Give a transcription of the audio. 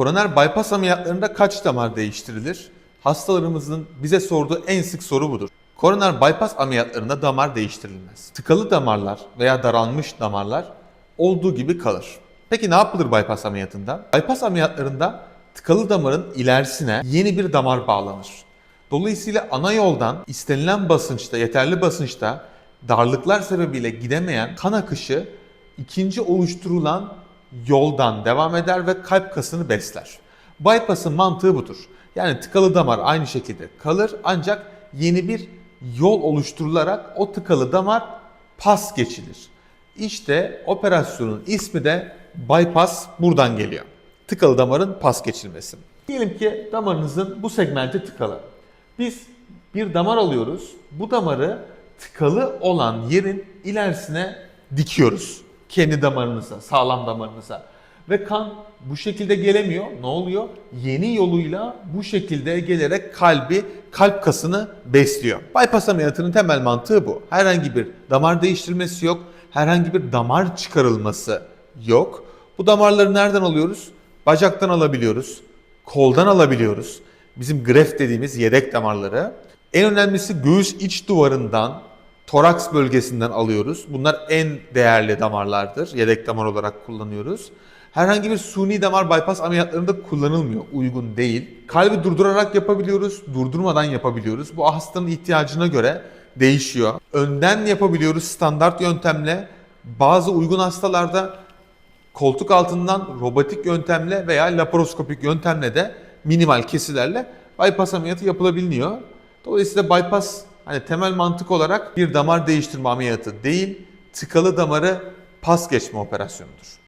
Koroner bypass ameliyatlarında kaç damar değiştirilir? Hastalarımızın bize sorduğu en sık soru budur. Koroner bypass ameliyatlarında damar değiştirilmez. Tıkalı damarlar veya daralmış damarlar olduğu gibi kalır. Peki ne yapılır bypass ameliyatında? Bypass ameliyatlarında tıkalı damarın ilerisine yeni bir damar bağlanır. Dolayısıyla ana yoldan istenilen basınçta, yeterli basınçta darlıklar sebebiyle gidemeyen kan akışı ikinci oluşturulan yoldan devam eder ve kalp kasını besler. Bypass'ın mantığı budur. Yani tıkalı damar aynı şekilde kalır ancak yeni bir yol oluşturularak o tıkalı damar pas geçilir. İşte operasyonun ismi de bypass buradan geliyor. Tıkalı damarın pas geçilmesi. Diyelim ki damarınızın bu segmenti tıkalı. Biz bir damar alıyoruz. Bu damarı tıkalı olan yerin ilerisine dikiyoruz. Kendi damarınıza, sağlam damarınıza. Ve kan bu şekilde gelemiyor. Ne oluyor? Yeni yoluyla bu şekilde gelerek kalbi, kalp kasını besliyor. Bypass ameliyatının temel mantığı bu. Herhangi bir damar değiştirmesi yok. Herhangi bir damar çıkarılması yok. Bu damarları nereden alıyoruz? Bacaktan alabiliyoruz. Koldan alabiliyoruz. Bizim greft dediğimiz yedek damarları. En önemlisi göğüs iç duvarından, toraks bölgesinden alıyoruz. Bunlar en değerli damarlardır. Yedek damar olarak kullanıyoruz. Herhangi bir suni damar bypass ameliyatlarında kullanılmıyor. Uygun değil. Kalbi durdurarak yapabiliyoruz, durdurmadan yapabiliyoruz. Bu hastanın ihtiyacına göre değişiyor. Önden yapabiliyoruz standart yöntemle. Bazı uygun hastalarda koltuk altından robotik yöntemle veya laparoskopik yöntemle de minimal kesilerle bypass ameliyatı yapılabiliyor. Dolayısıyla bypass hani temel mantık olarak bir damar değiştirme ameliyatı değil, tıkalı damarı pas geçme operasyonudur.